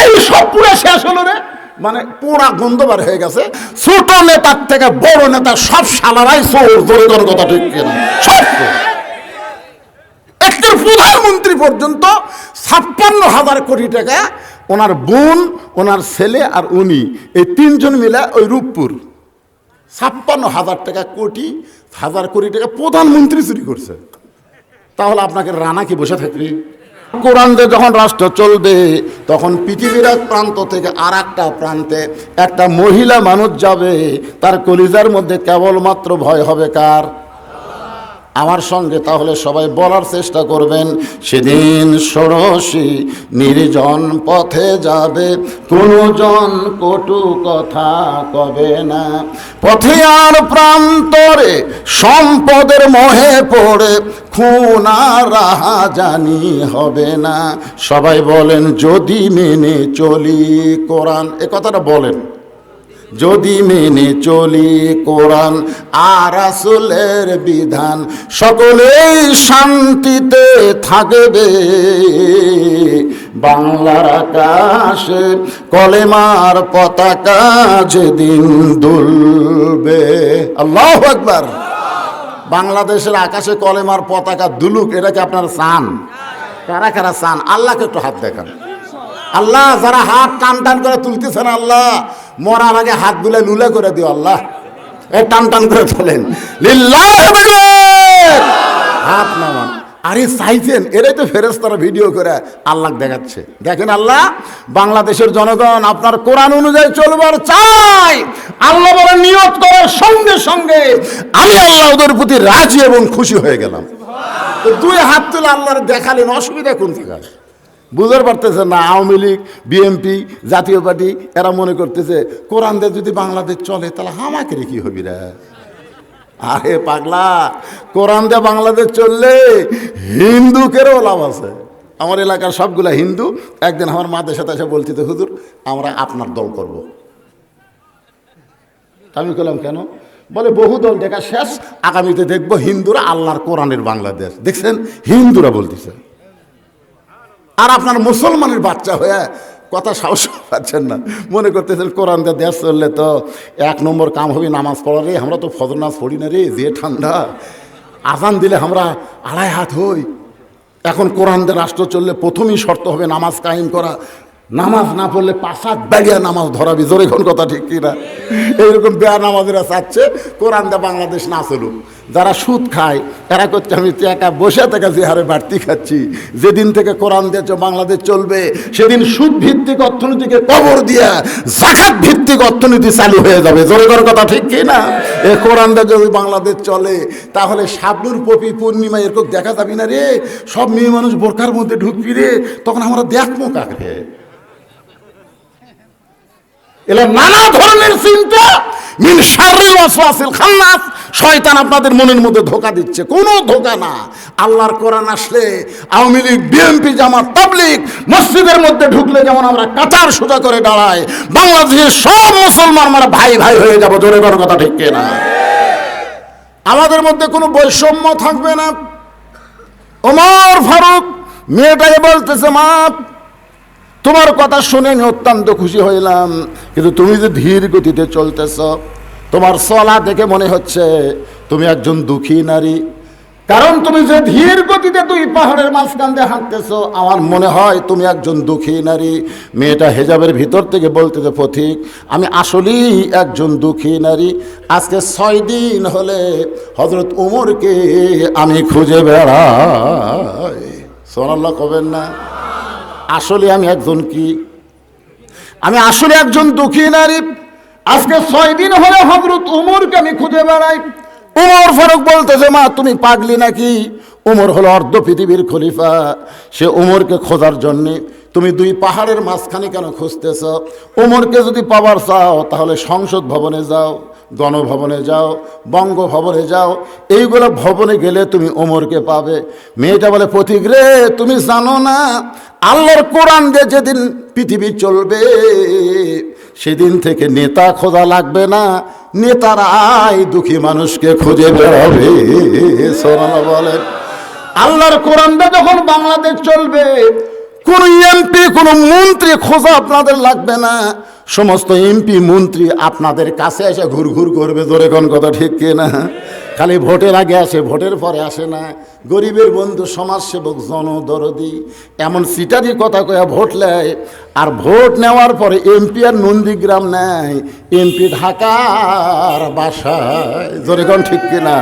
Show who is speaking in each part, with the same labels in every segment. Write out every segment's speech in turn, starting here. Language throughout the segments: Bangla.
Speaker 1: এই সব পুরো শেষ হলো রে। মানে পোড়া গন্ধ বার হয়ে গেছে। ছোট নেতার থেকে বড় নেতা সব সালারাই চোর কথা ঠিক প্রধানমন্ত্রী পর্যন্ত ছাপ্পান্ন হাজার কোটি টাকা ওনার বোন, ওনার ছেলে আর উনি, এই তিনজন মিলে ওই রূপপুর। ছাপ্পান্ন হাজার টাকা কোটি, হাজার কোটি টাকা প্রধানমন্ত্রী চুরি করছে। তাহলে আপনাকে রানা কি বসে থাকবি? কোরআন দিয়ে যখন রাষ্ট্র চলবে, তখন পৃথিবীর এক প্রান্ত থেকে আর একটা প্রান্তে একটা মহিলা মানুষ যাবে, তার কলিজার মধ্যে কেবলমাত্র ভয় হবে কার? আমার সঙ্গে তাহলে সবাই বলার চেষ্টা করবেন। সেদিন ষোড়শী নির্জন পথে যাবে। কোনো জন কটু কথা কবে না। পথে আর প্রান্তরে সম্পদের মোহে পড়ে, খুন আর রাহা জানি হবে না। সবাই বলেন, যদি মেনে চলি কোরআন। এ কথাটা বলেন। যদি মেনে চলি কোরআন আর আসলের বিধান, সকলেই শান্তিতে থাকবে। বাংলার আকাশে কলেমার পতাকা যেদিন দুলবে। আল্লাহ একবার বাংলাদেশের আকাশে কলেমার পতাকা দুলুক এটাকে আপনার চান কারা কারা চান আল্লাহকে একটু হাত দেখান। আল্লাহ, যারা হাত টান টান করে তুলতেছেন, আল্লাহ মরার আগে হাত গুলে লুলে করে দিও আল্লাহ। এ টান টান করে তাকবীর। হাত নামান। আরে চাইছেন এরাই তো ফেরেস্তারা ভিডিও করে আল্লাহ দেখাচ্ছে। দেখেন আল্লাহ, বাংলাদেশের জনগণ আপনার কোরআন অনুযায়ী চলবার চাই। আল্লাহ বলে নিয়ত করার সঙ্গে সঙ্গে। আমি আল্লাহ ওদের প্রতি রাজি এবং খুশি হয়ে গেলাম। দুই হাত তুলে আল্লাহর দেখালেন, অসুবিধা কোন জায়গায় বুঝতে পারতেছে না, আওয়ামী লীগ বিএনপি জাতীয় পার্টি, এরা মনে করতেছে, কোরআন দিয়ে যদি বাংলাদেশ চলে, তাহলে হামাকে কি হবি রে? আরে পাগলা, কোরআন দিয়ে বাংলাদেশ চললে হিন্দুকেরও লাভ আছে। আমার এলাকার সবগুলা হিন্দু, একদিন আমার মাদের সাথে এসে বলছি তো হুজুর, আমরা আপনার দল করব। আমি করলাম কেন? বলে, বহু দল দেখা শেষ, আগামীতে দেখব হিন্দুরা আল্লাহর কোরআনের বাংলাদেশ। দেখছেন? হিন্দুরা বলতেছে। আর আপনার মুসলমানের বাচ্চা হয়ে কথা সাহস পাচ্ছেন না। মনে করতেছেন, কোরআন দিয়ে দেশ চললে তো এক নম্বর কাম হবে নামাজ পড়া রে, আমরা তো ফজর নামাজ পড়ি না রে, যে ঠান্ডা। আজান দিলে আমরা আড়াই হাত হই। এখন কোরআন দিয়ে রাষ্ট্র চললে প্রথমেই শর্ত হবে নামাজ কায়েম করা। নামাজ না পড়লে পাশাক বেড়িয়া নামাজ ধরাবি, জোরে কথা ঠিক কিনা? এইরকম বেয়া নামাজেরা চাচ্ছে, কোরআন দিয়ে বাংলাদেশ না চলুক। যারা সুদ খায়, এরা করছে, আমি একা বসে থেকে যে হারে বাড়তি খাচ্ছি। যেদিন থেকে কোরআন দিয়ে চ- বাংলাদেশ চলবে, সেদিন সুদ ভিত্তিক অর্থনীতিকে কবর দিয়া জাকাত ভিত্তিক অর্থনীতি চালু হয়ে যাবে। জোরে কোন কথা ঠিক কি না? এ কোরআন দিয়ে যদি বাংলাদেশ চলে, তাহলে শাবনুর পপি পূর্ণিমা এরকম দেখা যাবি না রে? সব মেয়ে মানুষ বোরকার মধ্যে ঢুকবি রে, তখন আমরা দেখব কাকে? এলা নানা ধরনের চিন্তা, মিন শাররিল ওয়াসওয়াসিল খান্নাস শয়তান আপনাদের মনের মধ্যে ধোকা দিচ্ছে। কোনো ধোকা না। আল্লাহর কোরআন আসলে আওয়ামী লীগ বিএনপি জামাত, তাবলিগ, মসজিদের মধ্যে ঢুকলে যেমন আমরা কাতার সোজা করে দাঁড়াই বাংলাদেশের সব মুসলমান আমরা ভাই ভাই হয়ে যাব, জোরে বড় কথা ঠিক না আমাদের মধ্যে কোনো বৈষম্য থাকবে না। ওমর ফারুক, মেয়েটাকে বলতেছে, মা তোমার কথা শুনে আমি অত্যন্ত খুশি হইলাম। কিন্তু তুমি যে ধীর গতিতে চলতেছ, তোমার চলা দেখে মনে হচ্ছে তুমি একজন দুঃখী নারী। কারণ তুমি যে ধীর গতিতে তুই পাহাড়ের মাঝখান দিয়ে হাঁটতেছ, আমার মনে হয় তুমি একজন দুঃখী নারী। মেয়েটা হেজাবের ভিতর থেকে বলতেছে পথিক আমি আসলেই একজন দুঃখী নারী। আজকে ছয় দিন হলে হজরত উমরকে আমি খুঁজে বেড়াই। সোনাল্লাহ কবেন না? আসলে আমি একজন কি? আমি আসলে একজন দুঃখী নারী। আজকে ছয় দিন হলে হজরত উমরকে আমি খুঁজে বেড়াই। উমর ফারুক বলতেছে মা, তুমি পাগলি নাকি? উমর হলো অর্ধ পৃথিবীর খলিফা। সে উমরকে খোঁজার জন্যে, তুমি দুই পাহাড়ের মাঝখানে কেন খুঁজতেছ? উমরকে যদি পাবার চাও, তাহলে সংসদ ভবনে যাও। গণভবনে যাও, বঙ্গভবনে যাও। এইগুলো ভবনে গেলে তুমি ওমরকে পাবে। মেয়েটা বলে, পথিক রে, তুমি জানো না, আল্লাহর কোরআন দিয়ে যেদিন পৃথিবী চলবে, সেদিন থেকে নেতা খোঁজা লাগবে না। নেতারাই দুঃখী মানুষকে খুঁজে বেড়াবে সোনালা বলেন। আল্লাহর কোরআন দিয়ে যখন বাংলাদেশ চলবে কোন এমপি কোন মন্ত্রী খোঁজা আপনাদের লাগবে না। সমস্ত এমপি মন্ত্রী আপনাদের কাছে এসে ঘুর ঘুর করবে, জোরে কোন কথা ঠিক কে না? খালি ভোটের আগে আসে, ভোটের পরে আসে না। গরিবের বন্ধু, সমাজসেবক, জনদরদি, এমন সিটারি কথা কয়া ভোট নেয় আর ভোট নেওয়ার পরে এমপি আর নন্দীগ্রাম নেয় এমপি ঢাকার বাসায়। জোরে কোন ঠিক কিনা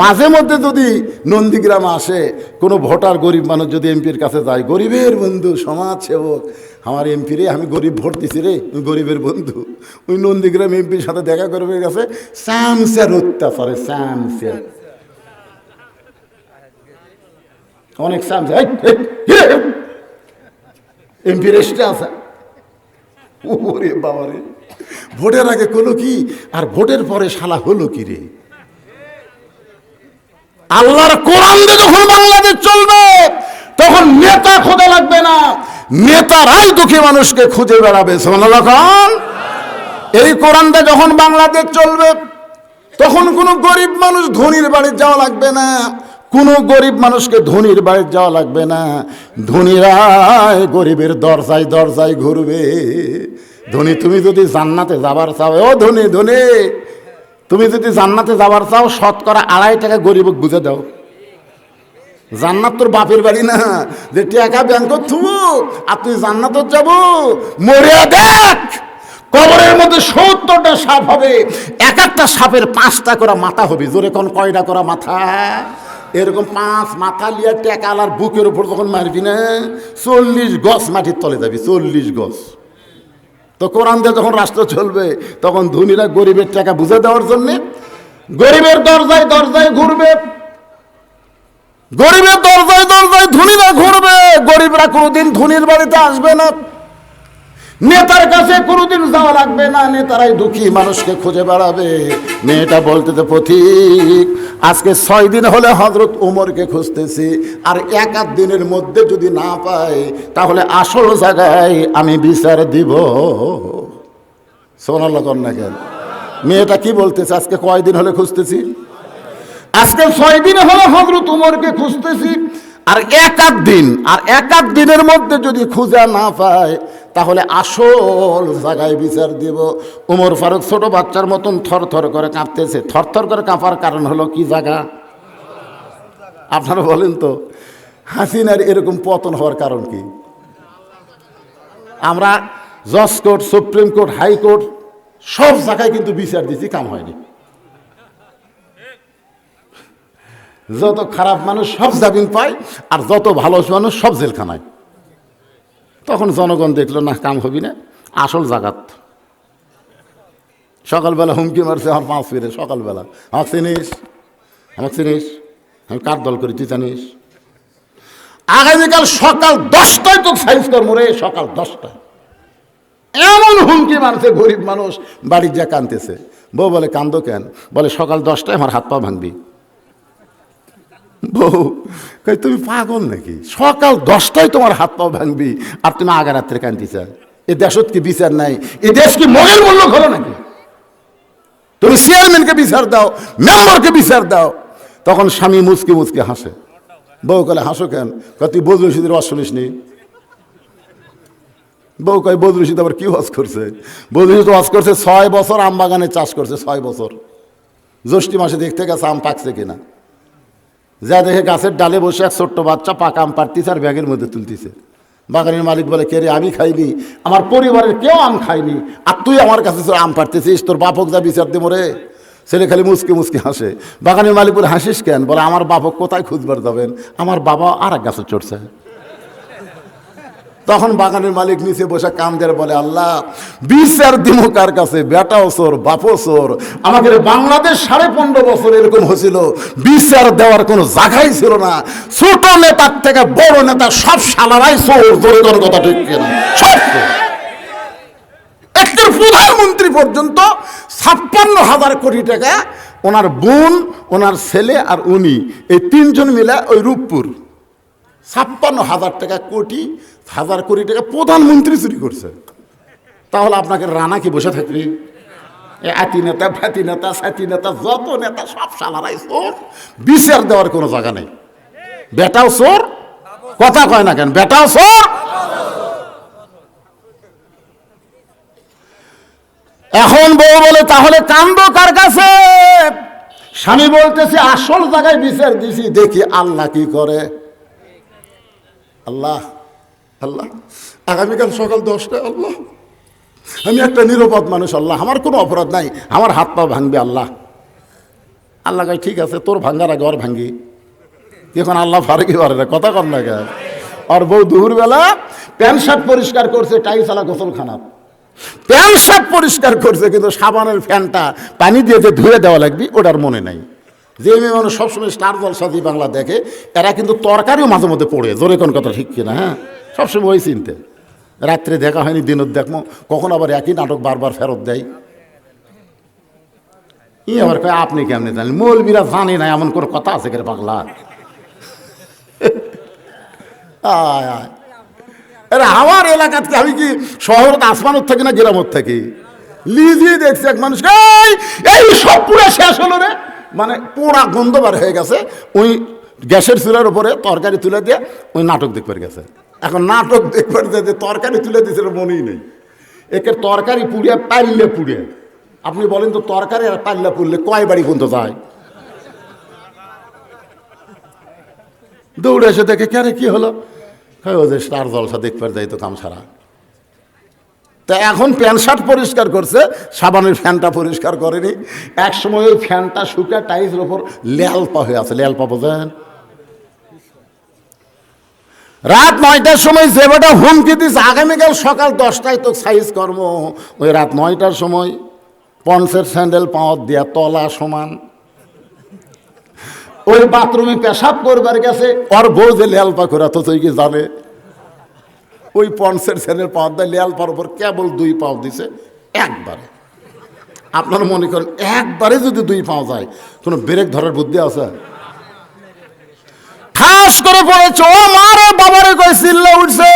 Speaker 1: মাঝে মধ্যে যদি নন্দীগ্রাম আসে, কোনো ভোটার গরিব মানুষ যদি এমপির কাছে যায়, গরিবের বন্ধু সমাজ সেবক আমার এমপি রে, আমি গরিব ভোট দিছি রে গরিবের বন্ধু। ওই নন্দীগ্রাম এমপির সাথে দেখা করবে গেছে স্যামসের অত্যাচারে স্যামসের অনেক স্যামসে এমপি রেস্টে আছে। ওরে বাবারে, ভোটের আগে করল কি, আর ভোটের পরে শালা হলো কি রে? আল্লাহর কোরআন দিয়ে যখন বাংলাদেশ চলবে, তখন নেতা খোঁজা লাগবে না। নেতারাই দুঃখী মানুষকে খুঁজে বেড়াবে সোনালখন এই কোরআন দিয়ে যখন বাংলাদেশ চলবে, তখন কোনো গরিব মানুষ ধনির বাড়ি যাওয়া লাগবে না। কোনো গরিব মানুষকে ধনির বাড়ি যাওয়া লাগবে না। ধনীরাই গরিবের দরজায় দরজায় ঘুরবে। ধনী, তুমি যদি জান্নাতে যাবার চাও, ও ধনী ধনী। তুমি যদি জান্নাতে যাবার চাও, শতকরা আড়াই টাকা গরিব বুঝে দাও। জান্নাত তোর বাপের বাড়ি না। যে টাকা ব্যাংক থুবো, আর তুই জান্নাত যাব, মরিয়া দেখ। কবরের মধ্যে সত্তরটা সাপ হবে, এক একটা সাপের পাঁচটা করা মাথা হবে। জোরে কোন কয়টা করা মাথা? এরকম পাঁচ মাথা লিয়া টেকা আলার বুকের উপর যখন মারবি না, চল্লিশ গছ মাটির তলে যাবি, চল্লিশ গছ তো কোরআন দিয়ে যখন রাষ্ট্র চলবে, তখন ধনীরা গরিবের টাকা বুঝে দেওয়ার জন্যে গরিবের দরজায় দরজায় ঘুরবে। গরিবের দরজায় দরজায় ধনীরা ঘুরবে। গরিবরা কোনোদিন ধনীর বাড়িতে আসবে না। নেতার কাছে কোনোদিন যাওয়া লাগবে না। নেতারাই দুঃখী মানুষকে খুঁজে বেড়াবে। মেয়েটা বলতে তো পথিক আজকে ছয় দিন হলে হজরত উমরকে খুঁজতেছি, আর এক আধ দিনের মধ্যে যদি না পাই, তাহলে আসল জায়গায় আমি বিচার দিব। সোনাল কন্যা কেন? মেয়েটা কি বলতেছে, আজকে কয়দিন হলে খুঁজতেছি? আজকে ছয় দিন হলে হজরত উমরকে খুঁজতেছি, আর এক আধ দিন, আর এক আধ দিনের মধ্যে যদি খুঁজা না পায় তাহলে আসল জায়গায় বিচার দিব। উমর ফারুক ছোট বাচ্চার মতন থর থর করে কাঁপতেছে। থর থর করে কাঁপার কারণ হলো কি জায়গা? আপনারা বলেন তো, হাসিনার এরকম পতন হওয়ার কারণ কি? আমরা জজ কোর্ট, সুপ্রিম কোর্ট হাইকোর্ট সব জায়গায় কিন্তু বিচার দিচ্ছি কাম হয়নি। যত খারাপ মানুষ সব জামিন পায়, আর যত ভালো মানুষ সব জেলখানায়। তখন জনগণ দেখল না কাম হবি না, আসল জাগাত সকালবেলা হুমকি মারছে আমার পাঁচ ফিরে, সকালবেলা। আমার চিনিস? আমার চিনিস? আমি কার দল করি, তুই জানিস? আগামীকাল সকাল দশটায় তো সাইজ কর্ম রে সকাল দশটায়। এমন হুমকি মারছে গরিব মানুষ, বাড়ির যা কানতেছে বউ বলে, কান্দো কেন? বলে, সকাল দশটায় আমার হাত পা ভাঙবি। বউ কই তুমি পাগল নাকি? সকাল দশটায় তোমার হাত পা ভাঙবি আর তুমি আগা রাত্রে কান্দি চায় এ দেশত কি বিচার নাই? এ দেশ কি মনের মূল্য হলো নাকি? তুমি চেয়ারম্যানকে বিচার দাও মেম্বারকে বিচার দাও। তখন স্বামী মুচকে মুচকে হাসে। বউ কলে, হাসো কেন? তুই বদরু রশিদের ওয়াজ শুনিস নি? বউ কয় বদরু রশিদ আবার কি ওয়াজ করছে? বদরু রশিদ ওয়াজ করছে, ছয় বছর আম বাগানে চাষ করছে, ছয় বছর। জ্যৈষ্ঠী মাসে দেখতে গেছে আম পাকছে কিনা। যা দেখে গাছের ডালে বসে এক ছোট্ট বাচ্চা পাকা আম পারতিছে আর ব্যাগের মধ্যে তুলতেছে। বাগানের মালিক বলে, কে রে, আমি খাইনি, আমার পরিবারের কেউ আম খাইনি আর তুই আমার কাছে আম পারতেছিস তোর বাপক যা বিচার দে রে। ছেলে খালি মুসকে মুসকে হাসে। বাগানের মালিক বলে, হাসিস কেন? বলে, আমার বাপক কোথায় খুঁজবার যাবেন? আমার বাবা আর এক গাছে চড়ছে। তখন বাগানের মালিক নিচে বসে কাম দিয়ে বলে, আল্লাহ বিচার দিমো কার কাছে? বেটাও চোর, বাপও চোর। আমাদের বাংলাদেশ সাড়ে পনেরো বছর এরকম হয়েছিল। বিচার দেওয়ার কোনো জায়গাই ছিল না। ছোট নেতার থেকে বড় নেতা সব সালারাই চোর জোরে কথা ঠিক কিনা? সব প্রধানমন্ত্রী পর্যন্ত ছাপ্পান্ন হাজার কোটি টাকা ওনার বোন, ওনার ছেলে আর উনি, এই তিনজন মিলে ওই রূপপুর। ছাপ্পান্ন হাজার টাকা কোটি, হাজার কোটি টাকা প্রধানমন্ত্রী চুরি করছে। তাহলে আপনাকে রানা কি বসে থাকবে? আতি নেতা, ফাতি নেতা, সাতি নেতা, যত নেতা, সব সালারাই চোর। বিচার দেওয়ার কোনো জায়গা নেই। বেটাও চোর, কথা কয় না কেন? বেটাও চোর। এখন বউ বলে, তাহলে কান্দ কার কাছে? স্বামী বলতেছে, আসল জায়গায় বিচার দিছি, দেখি আল্লাহ কি করে। আল্লাহ আল্লাহ। আগামীকাল সকাল দশটায় আল্লাহ। আমি একটা নিরাপদ মানুষ, আল্লাহ। আমার কোনো অপরাধ নাই। আমার হাত পা ভাঙবে আল্লাহ। আল্লাহ কয়, ঠিক আছে, তোর ভাঙ্গার আগে ওর ভাঙ্গি এখন আল্লাহ ফারকি পারে না? কথা কর না কেন? আর বউ দুপুরবেলা প্যান্ট শার্ট পরিষ্কার করছে টাইসালা গোসলখানা। প্যান্ট শার্ট পরিষ্কার করছে, কিন্তু সাবানের ফ্যানটা পানি দিয়ে যে ধুয়ে দেওয়া লাগবে, ওটার মনে নাই। যে মেয়ে মানুষ সবসময় স্টার জলসা দিয়ে বাংলা দেখে, এরা কিন্তু তরকারিও মাঝে মধ্যে পড়ে। জোরে কোন কথা ঠিক কিনা হ্যাঁ? সবসময় ওই চিনতে। রাত্রে দেখা হয়নি দিনত দেখব কখন আবার একই নাটক বারবার ফেরত দেয়। ই আবার কয়, আপনি কেমনে জানেন? মৌলবীরা জানে না, এমন কোনো কথা আছে কে পাগলা আয় আয়। আরে আমার এলাকাতে আমি কি শহর আসমানত থাকি না গ্রামত থাকি? লিজি দেখছি এক মানুষ এই সব পুরো শেষ হলো রে। মানে পোড়া গন্ধ বার হয়ে গেছে, ওই গ্যাসের চুলার উপরে তরকারি তুলে দিয়ে ওই নাটক দেখবার গেছে। এখন নাটক দেখবার যে তরকারি তুলে দিয়েছে মনেই নেই। একে তরকারি পুড়িয়ে পাইলে পুড়িয়ে আপনি বলেন তো তরকারি আর পাল্লা পুড়লে কয় বাড়ি পর্যন্ত যায়? দৌড়ে এসে দেখে কেন কি হলো? ও যে স্টার জলসা দেখবার যাই তো কাম সারা তা এখন প্যান্ট শার্ট পরিষ্কার করছে, সাবানের ফ্যানটা পরিষ্কার করেনি। এক সময় ওই ফ্যানটা শুকে টাইসের ওপর ল্যালপা হয়ে আছে ল্যালপা বোঝেন? রাত নয়টার সময় যে বেটা হুমকি দিস আগামীকাল সকাল দশটায় তো সাইজ কর্ম। ওই রাত নয়টার সময় পন্সের স্যান্ডেল পাওয়ার দিয়া তলা সমান। ওই বাথরুমে পেশাব করবার গেছে, ওর বউ যে ল্যালপা করে তো তুই কি জানে? ওই পন্সের স্যান্ডেল পাওয়ার দেয় ল্যালপার উপর কেবল দুই পাও দিছে, একবারে। আপনারা মনে করেন, একবারে যদি দুই পাও যায়, কোনো ব্রেক ধরার বুদ্ধি আছে? ঠাস করে পড়েছে, ও বাবারে কই চিল্লা উঠছে।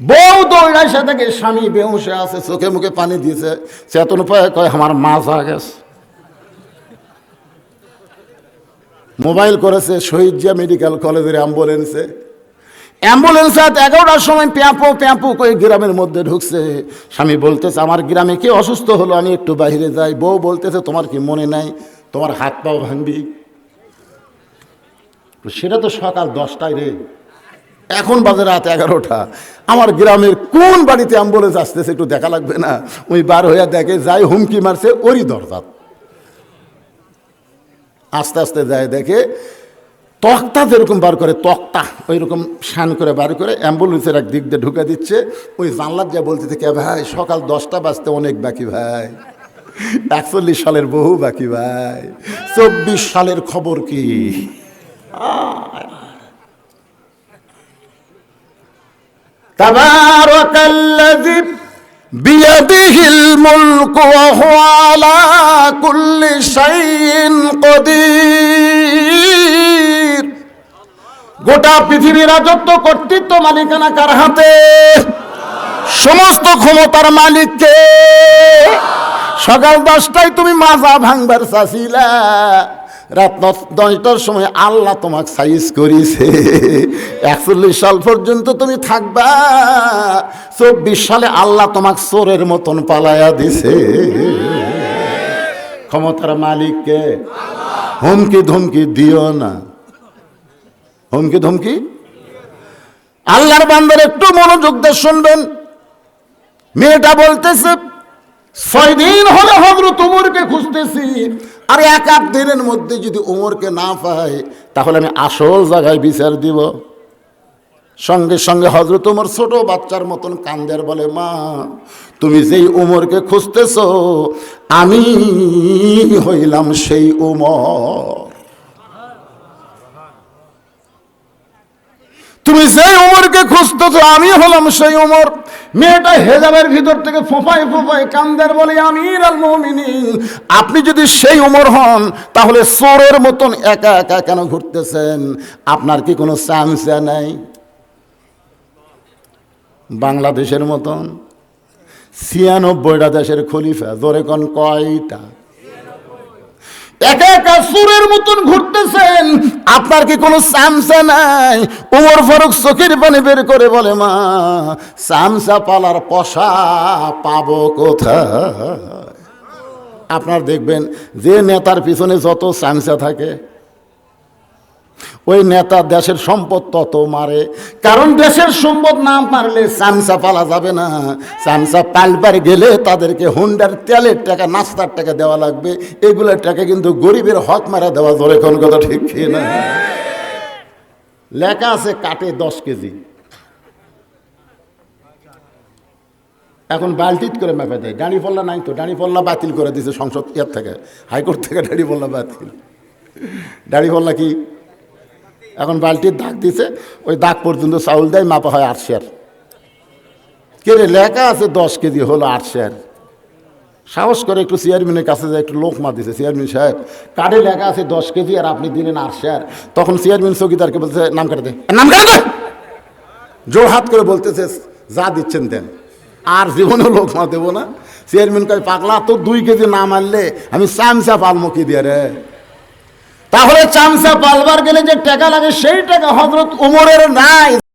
Speaker 1: বউ দৌড়ায় সে থেকে স্বামী বেহুশে আছে, চোখে মুখে পানি দিয়েছে। চেতন পায় কয়, আমার মাছ আ গেছে। মোবাইল করেছে, শহীদ জিয়া মেডিকেল কলেজের অ্যাম্বুলেন্সে। অ্যাম্বুলেন্স রাত এগারোটার সময় প্যাঁপো প্যাঁপো করে গ্রামের মধ্যে ঢুকছে। স্বামী বলতেছে, আমার গ্রামে কে অসুস্থ হলো? আমি একটু বাইরে যাই। বউ বলতেছে, তোমার কি মনে নাই? তোমার হাত পাও ভাঙবি? সেটা তো সকাল দশটায় রে। এখন বাজে রাত এগারোটা। আমার গ্রামের কোন বাড়িতে অ্যাম্বুলেন্স আসতেছে একটু দেখা লাগবে না। ওই বার হইয়া দেখে যাই, হুমকি মারছে ওরই দরজাত আস্তে আস্তে যায় দেখে তক্তা যেরকম বার করে তক্তা ওই রকম শান করে বার করে অ্যাম্বুলেন্সের এক দিক দিয়ে ঢুকে দিচ্ছে ওই জানলার যা বলতে থেকে ভাই সকাল দশটা বাজতে অনেক বাকি ভাই একচল্লিশ সালের বহু বাকি ভাই চব্বিশ সালের খবর কি تبارك الذي بيده الملك وهو على كل شيء قدير গোটা পৃথিবীর রাজত্ব কর্তৃত্ব মালিকানা কার হাতে। সমস্ত ক্ষমতার মালিককে। সকাল দশটায় তুমি মাজা ভাঙবার চাষিলা রাত দশ- দশটার সময় আল্লাহ তোমাকে সাইজ করিছে। একচল্লিশ সাল পর্যন্ত তুমি থাকবা। চব্বিশ সালে আল্লাহ তোমাকে চোরের মতন পালায়া দিছে। ক্ষমতার মালিককে হুমকি ধমকি দিও না। হুমকি ধমকি? আল্লাহর বান্দার একটু মনোযোগ দিয়ে শুনবেন। মেয়েটা বলতেছে, ছয় দিন হলে হজরত উমরকে খুঁজতেছি। আর এক আধ দিনের মধ্যে যদি উমরকে না পাই, তাহলে আমি আসল জায়গায় বিচার দিব। সঙ্গে সঙ্গে হজরত উমর ছোট বাচ্চার মতন কান্দের বলে, মা, তুমি যেই উমরকে খুঁজতেছ, আমি হইলাম সেই উমর। তুমি সেই উমরকে খুঁজতেছো আমি হলাম সেই উমর। মেয়েটা হেজাবের ভিতর থেকে ফোফায় ফোফায় কান্দার বলে মুমিনিন। আপনি যদি সেই উমর হন, তাহলে চোরের মতন একা একা কেন ঘুরতেছেন? আপনার কি কোনো চান্স নাই? বাংলাদেশের মতন ছিয়ানব্বইটা দেশের খলিফা, জোরে কোন কয়টা? একা একা সুরের মতন ঘুরতেছেন। আপনার কি কোনো সামসা নাই? উমর ফারুক চোখের পানি বের করে বলে, মা, সামসা পালার পশা পাবো কোথায়? আপনার দেখবেন যে নেতার পিছনে যত সামসা থাকে ওই নেতা দেশের সম্পদ তত মারে। কারণ দেশের সম্পদ না মারলে চামচা পালা যাবে না। চামচা পালবার গেলে তাদেরকে হুন্ডার তেলের টাকা, নাস্তার টাকা দেওয়া লাগবে। এগুলোর টাকা কিন্তু গরিবের হক মারা দেওয়া জোরে কোন কথা ঠিক না? লেখা আছে কাটে দশ কেজি। এখন বালতিত করে মেপে দেয়। ডাঁড়ি পল্লা নাই তো, ডাঁড়ি পল্লা বাতিল করে দিয়েছে সংসদ ইয়ার থেকে। হাইকোর্ট থেকে ডাঁড়ি পল্লা বাতিল। ডাঁড়ি পল্লা কি এখন বালতির দাগ দিছে ওই দাগ পর্যন্ত চাউল দেয় মাপা হয় আট শেয়ার। কে রে লেখা আছে দশ কেজি হলো আট শেয়ার। সাহস করে একটু চেয়ারম্যানের কাছে যায় একটু লোক মা দিছে চেয়ারম্যান সাহেব কার্ডে লেখা আছে দশ কেজি আর আপনি দিলেন আট শেয়ার। তখন চেয়ারম্যান চৌকিদারকে বলছে নাম কাটে দে। নাম কাটে দে! জোর হাত করে বলতেছে যা দিচ্ছেন দেন। আর জীবনেও লোক মা দেবো না। চেয়ারম্যান কয় পাগলা তো দুই কেজি না মারলে আমি চামচা পালমো কি দিয়ে রে? তাহলে চামচা পালবার গেলে যে টাকা লাগে সেই টাকা হজরত উমরের নাই।